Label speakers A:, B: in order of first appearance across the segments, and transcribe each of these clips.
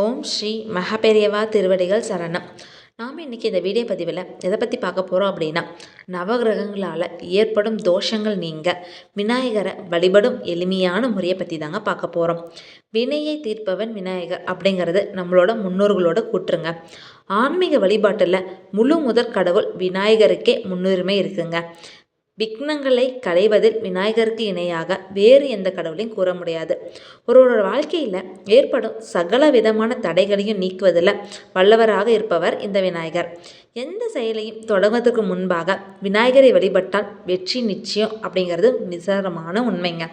A: ஓம் ஸ்ரீ மகாபெரியவா திருவடிகள் சரணம். நாம் இன்றைக்கி இந்த வீடியோ பதிவில் எதை பற்றி பார்க்க போகிறோம் அப்படின்னா நவகிரகங்களால் ஏற்படும் தோஷங்கள் நீங்க விநாயகரை வழிபடும் எளிமையான முறையை பற்றி தாங்க பார்க்க போகிறோம் வினையை தீர்ப்பவன் விநாயகர் அப்படிங்கிறது நம்மளோட முன்னோர்களோட கூற்றுங்க. ஆன்மீக வழிபாட்டில் முழு முதற் கடவுள் விநாயகருக்கே முன்னுரிமை இருக்குங்க. விக்னங்களை களைவதில் விநாயகருக்கு இணையாக வேறு எந்த கடவுளையும் கூற முடியாது. ஒருவரோட வாழ்க்கையில் ஏற்படும் சகல விதமான தடைகளையும் நீக்குவதில் வல்லவராக இருப்பவர் இந்த விநாயகர். எந்த செயலையும் தொடங்குவதற்கு முன்பாக விநாயகரை வழிபட்டால் வெற்றி நிச்சயம் அப்படிங்கிறது நிசாரமான உண்மைங்க.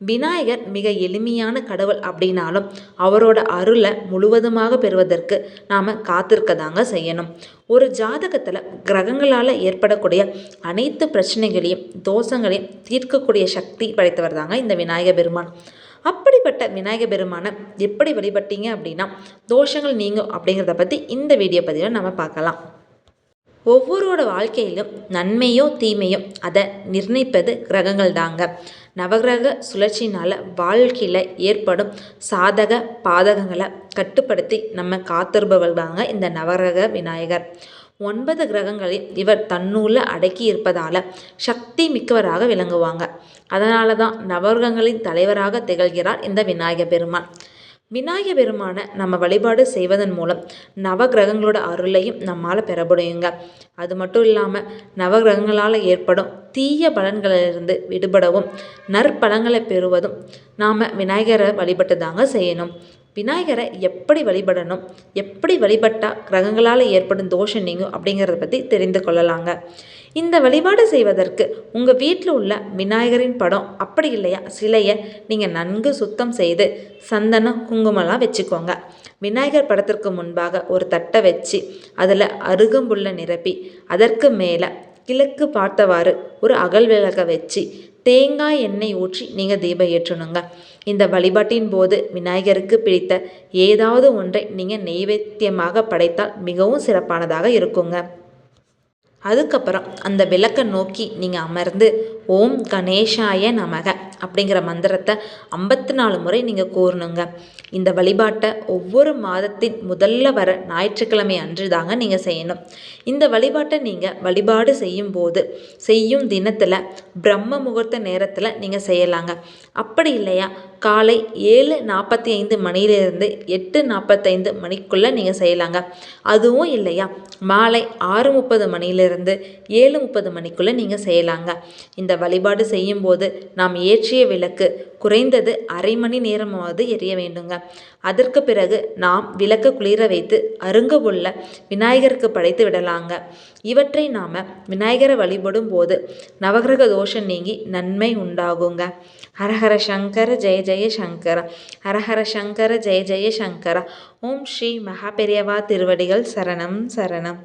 A: விநாயகர் மிக எளிமையான கடவுள் அப்படின்னாலும் அவரோட அருளை முழுவதுமாக பெறுவதற்கு நாம் காத்திருக்க தாங்க செய்யணும். ஒரு ஜாதகத்தில் கிரகங்களால் ஏற்படக்கூடிய அனைத்து பிரச்சனைகளையும் தோஷங்களையும் தீர்க்கக்கூடிய சக்தி படைத்தவர் தாங்க இந்த விநாயக பெருமான். அப்படிப்பட்ட விநாயக பெருமானை எப்படி வழிபட்டீங்க அப்படின்னா தோஷங்கள் நீங்கும் அப்படிங்கிறத பற்றி இந்த வீடியோ பதிவில் நம்ம பார்க்கலாம். ஒவ்வொருவோட வாழ்க்கையிலும் நன்மையோ தீமையோ அதை நிர்ணயிப்பது கிரகங்கள் தாங்க நவகிரக சுழற்சினால் வாழ்க்கையில் ஏற்படும் சாதக பாதகங்களை கட்டுப்படுத்தி நம்ம காத்திருப்பவர்கள் தாங்க இந்த நவகிரக விநாயகர். ஒன்பது கிரகங்களில் இவர் தன்னூல அடக்கி இருப்பதால் சக்தி மிக்கவராக விளங்குவாங்க. அதனால தான் நவகிரகங்களின் தலைவராக திகழ்கிறார் இந்த விநாயக பெருமான். விநாயக பெருமான நம்ம வழிபாடு செய்வதன் மூலம் நவகிரகங்களோட அருளையும் நம்மால் பெற முடியுங்க. அது மட்டும் இல்லாமல் நவகிரகங்களால் ஏற்படும் தீய பலன்களிலிருந்து விடுபடவும் நற்பலங்களை பெறுவதும் நாம் விநாயகரை வழிபட்டு தாங்க செய்யணும். விநாயகரை எப்படி வழிபடணும் எப்படி வழிபட்டால் கிரகங்களால் ஏற்படும் தோஷம் நீங்கும் அப்படிங்கிறத பற்றி தெரிந்து கொள்ளலாங்க. இந்த வழிபாடு செய்வதற்கு உங்கள் வீட்டில் உள்ள விநாயகரின் படம் அப்படி இல்லையா? சிலையை நீங்கள் நன்கு சுத்தம் செய்து சந்தனம் குங்குமம்லாம் வச்சுக்கோங்க. விநாயகர் படத்திற்கு முன்பாக ஒரு தட்டை வச்சு அதில் அருகம்புல்லை நிரப்பி அதற்கு மேலே கிழக்கு பார்த்தவாறு ஒரு அகல் விளக்கை வச்சு தேங்காய் எண்ணெய் ஊற்றி நீங்கள் தீபம் ஏற்றணுங்க. இந்த வழிபாட்டின் போது விநாயகருக்கு பிடித்த ஏதாவது ஒன்றை நீங்கள் நெய்வேத்தியமாக படைத்தால் மிகவும் சிறப்பானதாக இருக்குங்க. அதுக்கப்புறம் அந்த விளக்கை நோக்கி நீங்கள் அமர்ந்து ஓம் கணேஷாய நமக. அப்படிங்கிற மந்திரத்தை ஐம்பத்தி நாலு முறை நீங்கள் கூறணுங்க. இந்த வழிபாட்டை ஒவ்வொரு மாதத்தின் முதல்ல வர ஞாயிற்றுக்கிழமை அன்று தாங்க நீங்கள் செய்யணும். இந்த வழிபாட்டை நீங்கள் வழிபாடு செய்யும் போது செய்யும் தினத்தில் பிரம்ம முகூர்த்த நேரத்தில் நீங்கள் செய்யலாங்க. அப்படி இல்லையா? காலை ஏழு நாற்பத்தி ஐந்து மணியிலிருந்து எட்டு நாற்பத்தைந்து மணிக்குள்ளே நீங்கள் செய்யலாங்க. அதுவும் இல்லையா? மாலை ஆறு முப்பது மணியிலிருந்து ஏழு முப்பது மணிக்குள்ளே நீங்கள் செய்யலாங்க. இந்த வழிபாடு செய்யும்போது நாம் ஏற்றிய விளக்கு. குறைந்தது அரை மணி நேரமாவது எரிய வேண்டுங்க. அதற்கு பிறகு நாம் விளக்கு குளிர வைத்து அருங்கவுள்ள விநாயகருக்கு படைத்து விடலாங்க. இவற்றை நாம் விநாயகரை வழிபடும் போது நவகிரக தோஷம் நீங்கி நன்மை உண்டாகுங்க. ஹரஹர சங்கர ஜெய ஜெய சங்கர. ஹரஹர சங்கர ஜெய ஜெய சங்கர. ஓம் ஸ்ரீ மகாபெரியவா திருவடிகள் சரணம் சரணம்.